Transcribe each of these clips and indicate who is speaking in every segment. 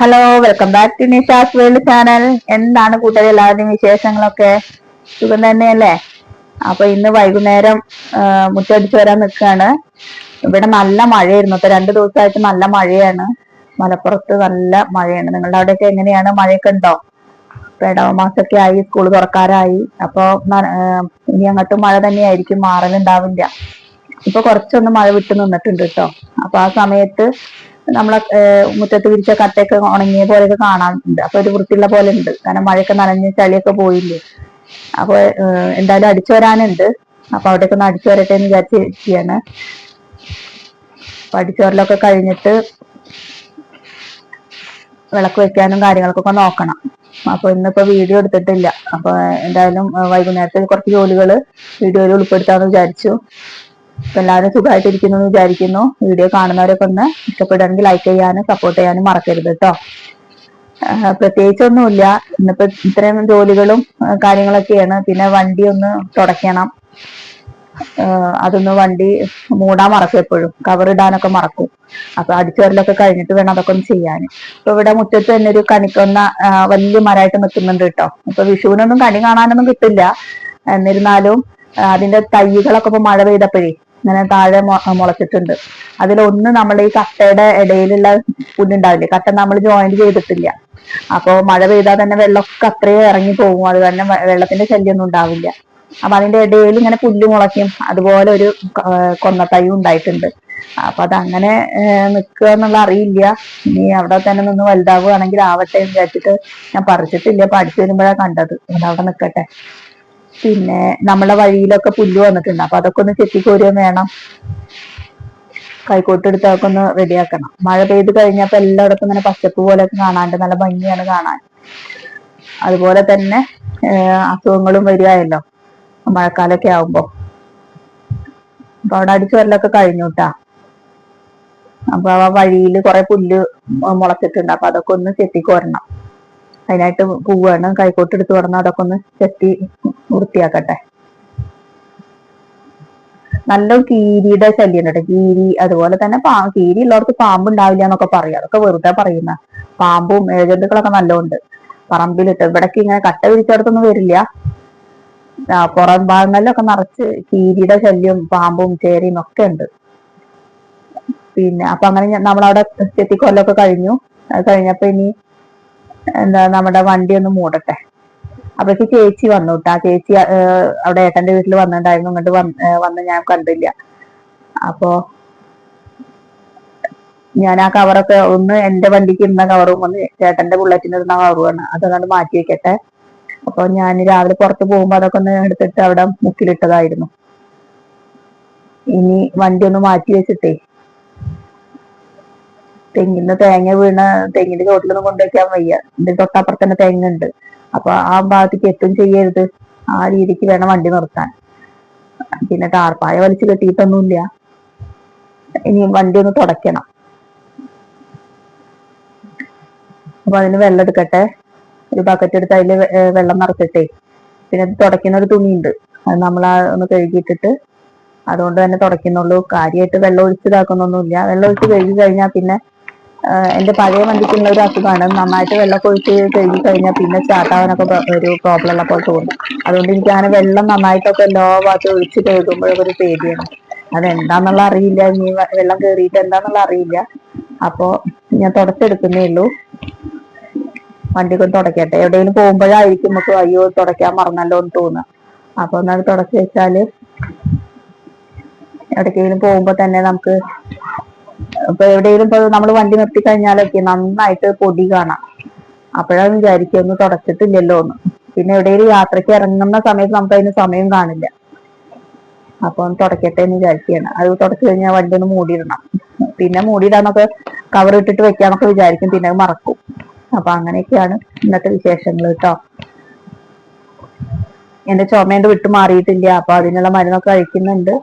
Speaker 1: Hello welcome back to Nisha's world channel എന്താണ് കൂട്ടത്തിൽ എല്ലാവരുടെയും വിശേഷങ്ങളൊക്കെ? സുഖം തന്നെയല്ലേ? അപ്പൊ ഇന്ന് വൈകുന്നേരം മുറ്റടിച്ചു വരാൻ നിൽക്കുകയാണ്. ഇവിടെ നല്ല മഴയായിരുന്നു. ഇപ്പൊ രണ്ടു ദിവസമായിട്ട് നല്ല മഴയാണ്. മലപ്പുറത്ത് നല്ല മഴയാണ്. നിങ്ങളുടെ അവിടെയൊക്കെ എങ്ങനെയാണ്? മഴയൊക്കെ ഉണ്ടോ? ഇടവ മാസമൊക്കെ ആയി സ്കൂൾ തുറക്കാറായി. അപ്പൊ ഇനി അങ്ങോട്ടും മഴ തന്നെയായിരിക്കും. മാറലുണ്ടാവില്ല. ഇപ്പൊ കുറച്ചൊന്ന് മഴ വിട്ടു നിന്നിട്ടുണ്ട് കേട്ടോ. അപ്പൊ ആ സമയത്ത് നമ്മളെ മുറ്റത്ത് വിരിച്ച കട്ടയൊക്കെ ഉണങ്ങിയ പോലെയൊക്കെ കാണാറുണ്ട്. അപ്പൊ ഒരു വൃത്തിയുള്ള പോലെ ഉണ്ട്. കാരണം മഴയൊക്കെ നനഞ്ഞ് ചളിയൊക്കെ പോയില്ലേ. അപ്പൊ എന്തായാലും അടിച്ചു വരാനുണ്ട്. അപ്പൊ അവിടേക്ക് ഒന്ന് അടിച്ചു വരട്ടെ എന്ന് വിചാരിച്ചിരിക്കുകയാണ് അപ്പൊ അടിച്ചു വരലൊക്കെ കഴിഞ്ഞിട്ട് വിളക്ക് വെക്കാനും കാര്യങ്ങൾക്കൊക്കെ നോക്കണം. അപ്പൊ ഇന്നിപ്പോ വീഡിയോ എടുത്തിട്ടില്ല. അപ്പൊ എന്തായാലും വൈകുന്നേരത്തെ കുറച്ച് ജോലികൾ വീഡിയോയിൽ ഉൾപ്പെടുത്താന്ന് വിചാരിച്ചു. എല്ലാവരും സുഖമായിട്ടിരിക്കുന്നു എന്ന് വിചാരിക്കുന്നു. വീഡിയോ കാണുന്നവരൊക്കെ ഒന്ന് ഇഷ്ടപ്പെടുകയാണെങ്കിൽ ലൈക്ക് ചെയ്യാനും സപ്പോർട്ട് ചെയ്യാനും മറക്കരുത് കേട്ടോ പ്രത്യേകിച്ചൊന്നുമില്ല. ഇന്നിപ്പോ ഇത്രയും ജോലികളും കാര്യങ്ങളൊക്കെയാണ്. പിന്നെ വണ്ടി ഒന്ന് തുടയ്ക്കണം. അതൊന്ന് വണ്ടി മൂടാൻ മറക്കും എപ്പോഴും. കവർ ഇടാനൊക്കെ മറക്കും. അപ്പൊ അടിച്ചുവരലൊക്കെ കഴിഞ്ഞിട്ട് വേണം അതൊക്കെ ഒന്ന് ചെയ്യാൻ. ഇപ്പൊ ഇവിടെ മുറ്റത്ത് തന്നെ ഒരു കണിക്കൊന്ന വലിയ മരമായിട്ട് നിൽക്കുന്നുണ്ട് കേട്ടോ ഇപ്പൊ വിഷുവിനൊന്നും കണി കാണാനൊന്നും കിട്ടില്ല. എന്നിരുന്നാലും അതിന്റെ തൈകളൊക്കെ ഇപ്പൊ മഴ പെയ്തപ്പോഴേ ഇങ്ങനെ താഴെ മുളച്ചിട്ടുണ്ട്. അതിലൊന്ന് നമ്മൾ ഈ കട്ടയുടെ ഇടയിലുള്ള പുല്ലുണ്ടാവില്ലേ? കട്ട നമ്മൾ ജോയിന്റ് ചെയ്തിട്ടില്ല. അപ്പൊ മഴ പെയ്താൽ തന്നെ വെള്ളമൊക്കെ അത്രയും ഇറങ്ങി പോകും. അത് തന്നെ വെള്ളത്തിന്റെ ശല്യമൊന്നും ഉണ്ടാവില്ല. അപ്പൊ അതിന്റെ ഇടയിൽ ഇങ്ങനെ പുല്ല് മുളയ്ക്കും. അതുപോലെ ഒരു കൊന്നത്തൈ ഉണ്ടായിട്ടുണ്ട്. അപ്പൊ അതങ്ങനെ നിൽക്കുക എന്നുള്ള അറിയില്ല. ഇനി അവിടെ തന്നെ നിന്ന് വലുതാവുകയാണെങ്കിൽ ആവട്ടെ എന്ന് വിചാരിച്ചിട്ട് ഞാൻ പറിച്ചിട്ടില്ല. പഠിച്ചു വരുമ്പോഴാണ് കണ്ടത്. അവിടെ നിൽക്കട്ടെ. പിന്നെ നമ്മളെ വഴിയിലൊക്കെ പുല്ല് വന്നിട്ടുണ്ട്. അപ്പൊ അതൊക്കെ ഒന്ന് ചെത്തിക്കോരുകയും വേണം. കൈക്കോട്ടെടുത്ത് അതൊക്കെ ഒന്ന് റെഡിയാക്കണം മഴ പെയ്ത് കഴിഞ്ഞപ്പോ എല്ലായിടത്തും ഇങ്ങനെ പച്ചപ്പ് പോലെയൊക്കെ കാണാണ്ട് നല്ല ഭംഗിയാണ് കാണാൻ. അതുപോലെ തന്നെ അസുഖങ്ങളും വരികയല്ലോ മഴക്കാലൊക്കെ ആവുമ്പോ. അപ്പൊ അവിടെ അടിച്ചു വരലൊക്കെ കഴിഞ്ഞു കേട്ടാ അപ്പൊ ആ വഴിയിൽ കുറെ പുല്ല് മുളച്ചിട്ടുണ്ട്. അപ്പൊ അതൊക്കെ ഒന്ന് ചെത്തിക്കോരണം അതിനായിട്ട് പോവുകയാണ് കൈക്കോട്ട് എടുത്ത് പറഞ്ഞ അതൊക്കെ ഒന്ന് ചെത്തി വൃത്തിയാക്കട്ടെ. നല്ല കീരിയുടെ ശല്യം കേട്ടോ. കീരി അതുപോലെ തന്നെ പാ കീരി ഉള്ളവർക്ക് പാമ്പ് ഉണ്ടാവില്ല എന്നൊക്കെ പറയും. അതൊക്കെ വെറുതെ പറയുന്ന പാമ്പും ഏജന്റുകളൊക്കെ നല്ലോണ്ട്. പറമ്പിലിട്ട് ഇവിടേക്ക് ഇങ്ങനെ കട്ട വിരിച്ചിടത്തൊന്നും വരില്ല. പുറം ഭാഗങ്ങളിലൊക്കെ നിറച്ച് കീരിയുടെ ശല്യം പാമ്പും ചേരിയും ഒക്കെ ഉണ്ട്. പിന്നെ അപ്പൊ അങ്ങനെ നമ്മളവിടെ ചെത്തിക്കൊല്ലൊക്കെ കഴിഞ്ഞു. അത് കഴിഞ്ഞപ്പോ ഇനി എന്താ നമ്മുടെ വണ്ടി ഒന്ന് മൂടട്ടെ. അപ്പോഴേക്ക് ചേച്ചി വന്നു കേട്ടോ ചേച്ചി അവിടെ ഏട്ടന്റെ വീട്ടിൽ വന്നിട്ടുണ്ടായിരുന്നു. ഇങ്ങോട്ട് വന്ന് ഞാൻ കണ്ടില്ല. അപ്പോ ഞാൻ ആ കവറൊക്കെ ഒന്ന് എന്റെ വണ്ടിക്ക് ഇരുന്ന കവറും ഒന്ന് ചേട്ടന്റെ ബുള്ളറ്റിന് ഇരുന്ന കവറുമാണ് അതങ്ങോട്ട് മാറ്റി വെക്കട്ടെ. അപ്പൊ ഞാൻ രാവിലെ പുറത്ത് പോകുമ്പോ അതൊക്കെ ഒന്ന് എടുത്തിട്ട് അവിടെ മുക്കിലിട്ടതായിരുന്നു. ഇനി വണ്ടി ഒന്ന് മാറ്റി വെച്ചിട്ടേ തെങ്ങിന്ന് തേങ്ങ വീണ തെങ്ങിന്റെ ചോട്ടിലൊന്നും കൊണ്ടുവയ്ക്കാൻ വയ്യ. ഇതിന്റെ തൊട്ടപ്പുറത്ത് തന്നെ തെങ്ങുണ്ട്. അപ്പൊ ആ ഭാഗത്തേക്ക് എത്തും ചെയ്യരുത്. ആ രീതിക്ക് വേണം വണ്ടി നിർത്താൻ. പിന്നെ ടാർപ്പായ വലിച്ചു കെട്ടിയിട്ടൊന്നുമില്ല. ഇനി വണ്ടി ഒന്ന് തുടയ്ക്കണം. അപ്പൊ അതിന് വെള്ളം എടുക്കട്ടെ. ഒരു ബക്കറ്റ് എടുത്ത് അതിൽ വെള്ളം നിറച്ചിട്ടേ. പിന്നെ അത് തുടയ്ക്കുന്ന ഒരു തുണിയുണ്ട്. അത് നമ്മൾ ആ ഒന്ന് കഴുകിയിട്ടിട്ട് അതുകൊണ്ട് തന്നെ തുടയ്ക്കുന്നുള്ളൂ. കാര്യമായിട്ട് വെള്ളം ഒഴിച്ചിതാക്കുന്നൊന്നുമില്ല വെള്ളം ഒഴിച്ച് കഴുകി കഴിഞ്ഞാൽ പിന്നെ എന്റെ പഴയ വണ്ടിക്കുള്ള ഒരു അസുഖമാണ്. നന്നായിട്ട് വെള്ളമൊക്കെ ഒഴിച്ച് കഴുകി കഴിഞ്ഞാൽ പിന്നെ സ്റ്റാർട്ടാവാനൊക്കെ ഒരു പ്രോബ്ലം ഉള്ള പോലെ തോന്നും. അതുകൊണ്ട് എനിക്ക് അങ്ങനെ വെള്ളം നന്നായിട്ടൊക്കെ എല്ലാ ഭാഗത്തും ഒഴിച്ച് കഴുകുമ്പോഴൊക്കെ ഒരു പേടിയാണ്. അതെന്താന്നുള്ള അറിയില്ല. ഇനി വെള്ളം കയറിയിട്ട് എന്താന്നുള്ള അറിയില്ല. അപ്പോ ഞാൻ തുടച്ചെടുക്കുന്നേ ഉള്ളൂ. വണ്ടിക്ക് തുടക്കട്ടെ. എവിടെയെങ്കിലും പോകുമ്പോഴായിരിക്കും നമുക്ക് അയ്യോ തുടയ്ക്കാൻ മറന്നല്ലോ എന്ന് തോന്നുക. അപ്പൊ ഒന്നത് തുടച്ചു വെച്ചാൽ എവിടേക്കെങ്കിലും പോകുമ്പോ തന്നെ നമുക്ക് ഇപ്പൊ എവിടെയെങ്കിലും ഇപ്പൊ നമ്മൾ വണ്ടി നിർത്തി കഴിഞ്ഞാലൊക്കെ നന്നായിട്ട് പൊടി കാണാം. അപ്പോഴാണ് വിചാരിക്കുക ഒന്ന് തുടച്ചിട്ടില്ലല്ലോ എന്ന്. പിന്നെ എവിടെയെങ്കിലും യാത്രയ്ക്ക് ഇറങ്ങുന്ന സമയത്ത് നമുക്ക് അതിന് സമയം കാണില്ല. അപ്പൊ ഒന്ന് തുടക്കട്ടെ എന്ന് വിചാരിക്കുകയാണ്. അത് തുടച്ചു കഴിഞ്ഞാൽ വണ്ടി ഒന്ന് മൂടിയിടണം. പിന്നെ മൂടിയിടാന്നൊക്കെ കവർ ഇട്ടിട്ട് വെക്കാന്നൊക്കെ വിചാരിക്കും. പിന്നെ മറക്കും. അപ്പൊ അങ്ങനെയൊക്കെയാണ് ഇന്നത്തെ വിശേഷങ്ങൾ കേട്ടോ. എന്റെ ചുമേന്റെ വിട്ടു മാറിയിട്ടില്ല അപ്പൊ അതിനുള്ള മരുന്നൊക്കെ കഴിക്കുന്നുണ്ട്.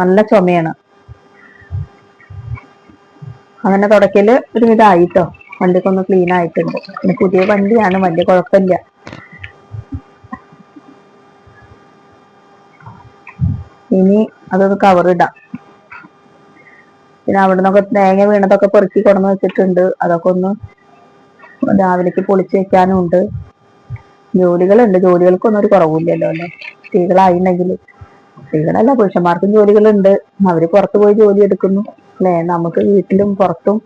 Speaker 1: നല്ല ചുമയാണ്. അങ്ങനെ തുടക്കൽ ഒരു വിധമായിട്ടോ വണ്ടിയൊക്കെ ഒന്ന് ക്ലീൻ ആയിട്ടുണ്ട്. പിന്നെ പുതിയ വണ്ടിയാണ്. വലിയ കുഴപ്പമില്ല. ഇനി അതൊന്ന് കവർ ഇടാം. പിന്നെ അവിടെ നിന്നൊക്കെ തേങ്ങ വീണതൊക്കെ പെറുക്കി കൊടന്ന് വെച്ചിട്ടുണ്ട്. അതൊക്കെ ഒന്ന് രാവിലേക്ക് പൊളിച്ചു വെക്കാനും ഉണ്ട് ജോലികളുണ്ട്. ജോലികൾക്കൊന്നും ഒരു കുറവില്ലല്ലോ അല്ലെ? സ്ത്രീകളായിട്ടുണ്ടെങ്കിൽ സ്ത്രീകളല്ല പുരുഷന്മാർക്കും ജോലികളുണ്ട്. അവർ പുറത്തു പോയി ജോലി എടുക്കുന്നു. അല്ലെ? നമുക്ക് വീട്ടിലും പുറത്തും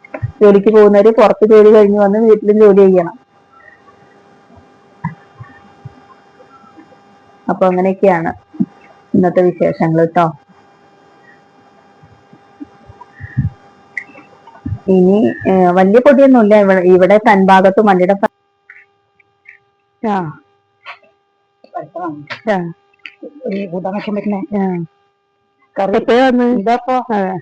Speaker 1: ജോലിക്ക് പോകുന്നവര് പുറത്ത് ജോലി കഴിഞ്ഞു വന്ന് വീട്ടിലും ജോലി ചെയ്യണം. അപ്പൊ അങ്ങനെയൊക്കെയാണ് ഇന്നത്തെ വിശേഷങ്ങൾ കേട്ടോ ഇനി വലിയ പൊടിയൊന്നുമില്ല. ഇവിടെ ഇവിടെ തൻഭാഗത്ത് വണ്ടിയുടെ ആ. ആ.
Speaker 2: കൂട്ടാൻ വെക്കാൻ പറ്റുന്നേ കറി ഇതാപ്പോ?
Speaker 1: അതെ.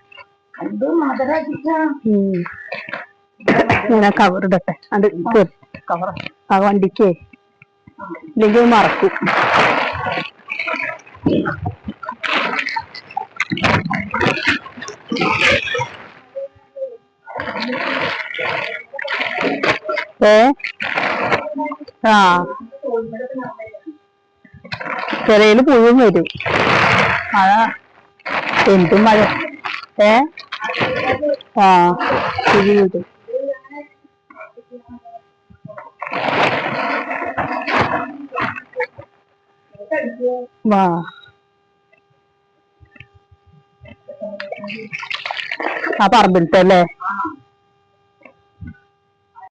Speaker 1: ഞാൻ കവർ ഇടട്ടെ. അത്
Speaker 2: കവർ
Speaker 1: ആ വണ്ടിക്ക്. ഇല്ലെങ്കിൽ മറക്കും. ഏ? ആ. ചിലയിൽ പുഴുവും വരും. മഴ എന്തും മഴ. ഏ? ആ പുഴു വരും. വാ. ആ പറമ്പിലത്തെ അല്ലേ?